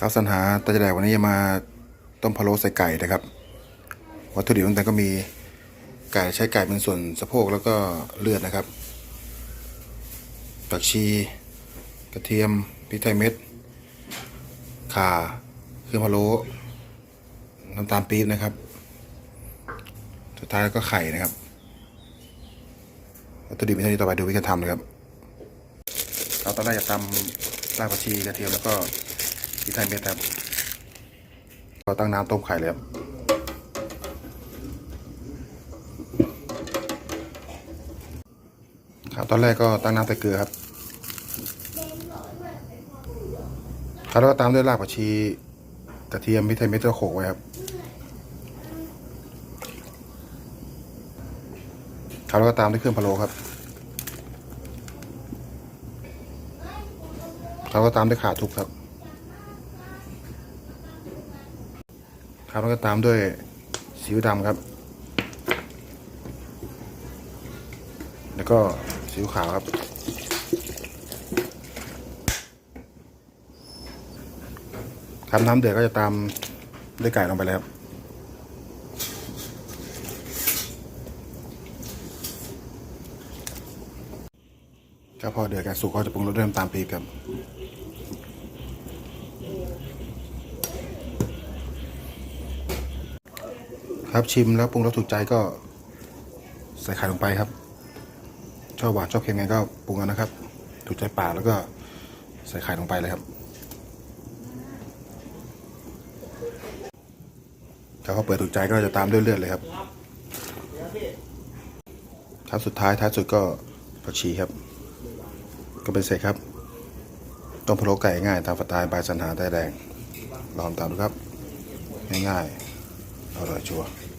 ข้าวสัญหาตาจะแดกวันนี้จะมาต้มพะโล้ใส่ไก่นะครับ วัตถุดิบตั้งแต่ก็มีไก่ใช้ไก่เป็นส่วนสะโพกแล้วก็เลือดนะครับผักชี กระเทียมพริกไทยเม็ดข่าเครื่องพะโล้น้ำตาลปี๊บนะครับ สุดท้ายก็ไข่นะครับวัตถุดิบมีเท่านี้ต่อไปดูวิธีการทำเลยครับเราตอนแรกจะตำรากผักชีกระเทียมแล้วก็ พริกไทยเม็ดครับเราตั้งน้ำต้มไข่เลยครับครับตอนแรกก็ตั้งน้ำใส่เกลือครับครับแล้วก็ตามด้วยรากผักชีกระเทียมพริกไทยเม็ดแล้วก็โขกไว้ครับครับแล้วก็ตามด้วยเครื่องพะโล้ครับเราก็ตามด้วยขาทุบครับ ครับแล้วก็ตามด้วยซีอิ๊วดำครับ แล้วก็ซีอิ๊วขาวครับครับน้ำเดือดก็จะตามด้วยไก่ลงไปเลยครับก็พอเดือดกันสุกก็จะปรุงรสด้วยน้ำตาลปี๊บครับ ครับชิมแล้วปรุงรสถูกใจก็ใส่ไข่ลงไปครับ ชอบหวานชอบเค็มไงก็ปรุงเอานะครับ ถูกใจปากแล้วก็ใส่ไข่ลงไปเลยครับถ้าเขาเปิดถูกใจก็จะตามด้วยเลือดเลยครับ ครับสุดท้ายท้ายสุดก็ผักชีครับ ก็เป็นเสร็จครับ ต้มพะโล้ไก่ง่ายตามสไตล์บายสันหาไต้แดงลองตามดูครับ ง่ายๆ อร่อยชัวร์